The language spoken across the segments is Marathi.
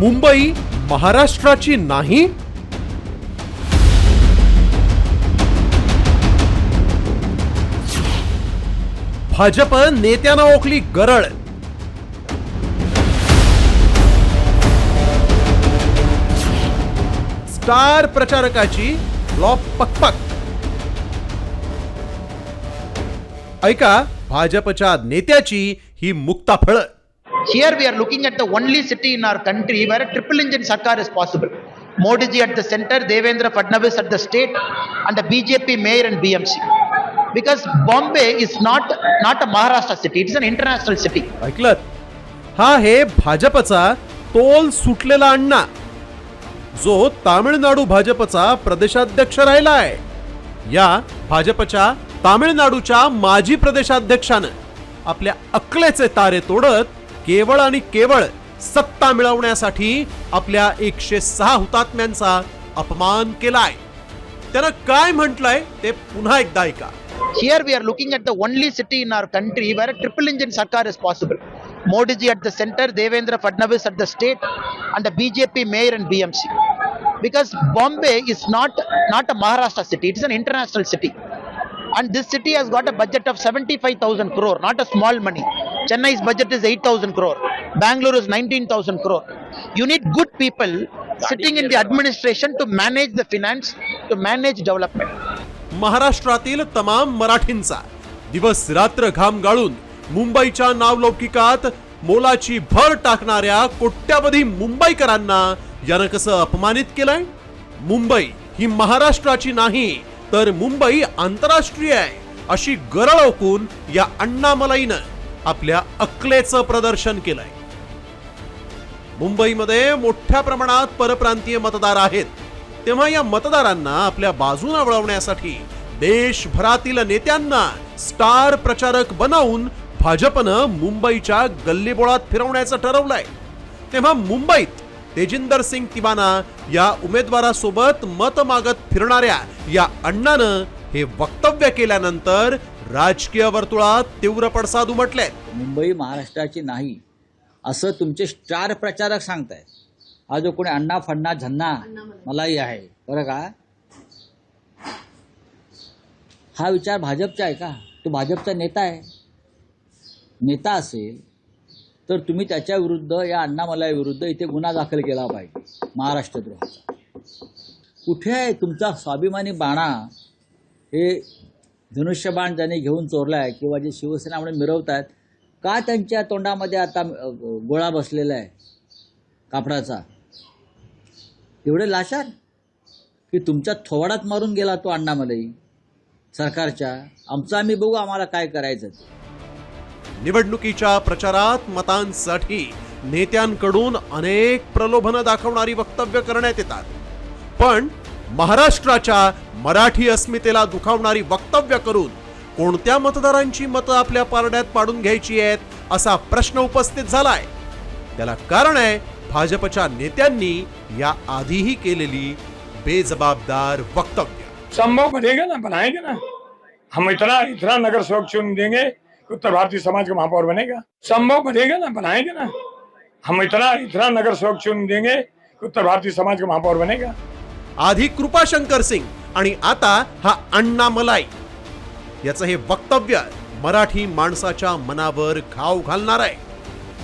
मुंबई महाराष्ट्राची नाही? भाजप नेत्यानं ओकली गरळ. स्टार प्रचारकाची लॉप पकपक. ऐका भाजपच्या नेत्याची ही मुक्ताफळ. Here we are looking at the only city in our country where a triple engine Sarkar is possible. Modi ji at the center, Devendra Fadnavis at the state, and a BJP mayor and BMC. Because Bombay is not, not a Maharashtra city, it is an international city. ऐकलत हा आहे भाजपचा तोल सुटलेला अण्णा जो तामिळनाडू भाजपचा प्रदेशाध्यक्ष राहिला आहे या भाजपच्या तामिळनाडूच्या माजी प्रदेशाध्यक्षानं आपल्या अकलेचे तारे तोडत केवळ आणि केवळ सत्ता मिळवण्यासाठी आपल्या एकशे सहा हुतात्म्यांचा अपमान केलाय त्यानं काय म्हटलंय ते पुन्हा एकदा ऐका Here we are looking at the only city in our country where a triple engine Sarkar is possible. Modi ji at the center, Devendra Fadnavis at the state, and a BJP mayor and BMC. Because Bombay is not, not a Maharashtra city, it is an international city. And this city has got a budget of 75,000 crore, not a small money. Chennai's budget is 8,000 crore. Bangalore is 19,000 crore. You need good people sitting in the administration to manage the finance, to manage development. महाराष्ट्रातील तमाम मराठींचा दिवस रात्र घाम गाळून मुंबईच्या नावलौकिकात मोलाची भर टाकणाऱ्या कोट्यावधी मुंबईकरांना यानं कसं अपमानित केलंय मुंबई ही महाराष्ट्राची नाही तर मुंबई आंतरराष्ट्रीय आहे अशी गरळ ओकून या अण्णामलाईनं आपल्या अक्लेचं प्रदर्शन केलंय. मुंबईमध्ये मोठ्या प्रमाणात परप्रांतीय मतदार आहेत. तेव्हा या मतदारांना आपल्या बाजूला वळवण्यासाठी देशभरातील नेत्यांना स्टार प्रचारक बनवून भाजपनं मुंबईच्या गल्लीबोळात फिरवण्याचं ठरवलंय. तेव्हा मुंबईत तेजिंदर सिंग तिवाना या उमेदवारासोबत मत मागत फिरणाऱ्या या अण्णानं हे वक्तव्य केल्यानंतर राजकीय वर्तुळात तीव्र पडसाद उमटलेत मुंबई महाराष्ट्राची नाही असं तुमचे स्टार प्रचारक सांगतायत. हा जो कोणी अण्णा फण्णा झन्ना मलाही आहे बरं का? हा विचार भाजपचा आहे का? तो भाजपचा नेता आहे. नेता असेल तर तुम्ही त्याच्या विरुद्ध या अण्णामलाई विरुद्ध इथे गुन्हा दाखल केला पाहिजे महाराष्ट्रद्रोहाचा. कुठे आहे तुमचा स्वाभिमानी बाणा? हे धनुष्यबाण ज्याने घेऊन चोरलाय किंवा जे शिवसेना म्हणून आहेत का त्यांच्या तोंडामध्ये आता गोळा बसलेला आहे कापडाचा? एवढे लाशार? की तुमच्या थोवाडात मारून गेला तो अण्णामलई सरकारच्या? आमचं आम्ही बघू आम्हाला काय करायचं. निवडणुकीच्या प्रचारात मतांसाठी नेत्यांकडून अनेक प्रलोभनं दाखवणारी वक्तव्य करण्यात येतात. पण महाराष्ट्राच्या मराठी अस्मितेला दुखावणारी वक्तव्य करून कोणत्या मतदारांची मतं आपल्या पारड्यात पाडून घ्यायची आहेत असा प्रश्न उपस्थित झालाय. त्याला कारण आहे भाजपच्या नेत्यांनी या आधीही केलेली बेजबाबदार वक्तव्य. संभव बनेगा ना? बनाएंगे ना? हम इतना इतना नगर सेवक चुन देंगे? उत्तर भारतीय समाज का महापौर बनेगा। संभव बनेगा ना? बनाएंगे ना? हम इतना इतना नगर सेवक चुन देंगे? उत्तर भारतीय समाज का महापौर बनेगा। आधी कृपाशंकर सिंग आणि आता हा अण्णा मलाई. याचं हे वक्तव्य मराठी माणसाच्या मनावर घाव घालणार आहे.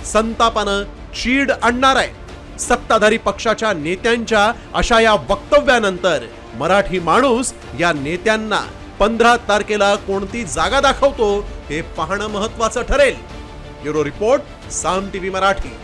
संतापानं चीड आणणार आहे. सत्ताधारी पक्षाच्या नेत्यांच्या अशा या वक्तव्यानंतर मराठी माणूस या नेत्यांना पंधरा तारखेला कोणती जागा दाखवतो हे पाहणं महत्वाचं ठरेल. Bureau report Saam TV Marathi.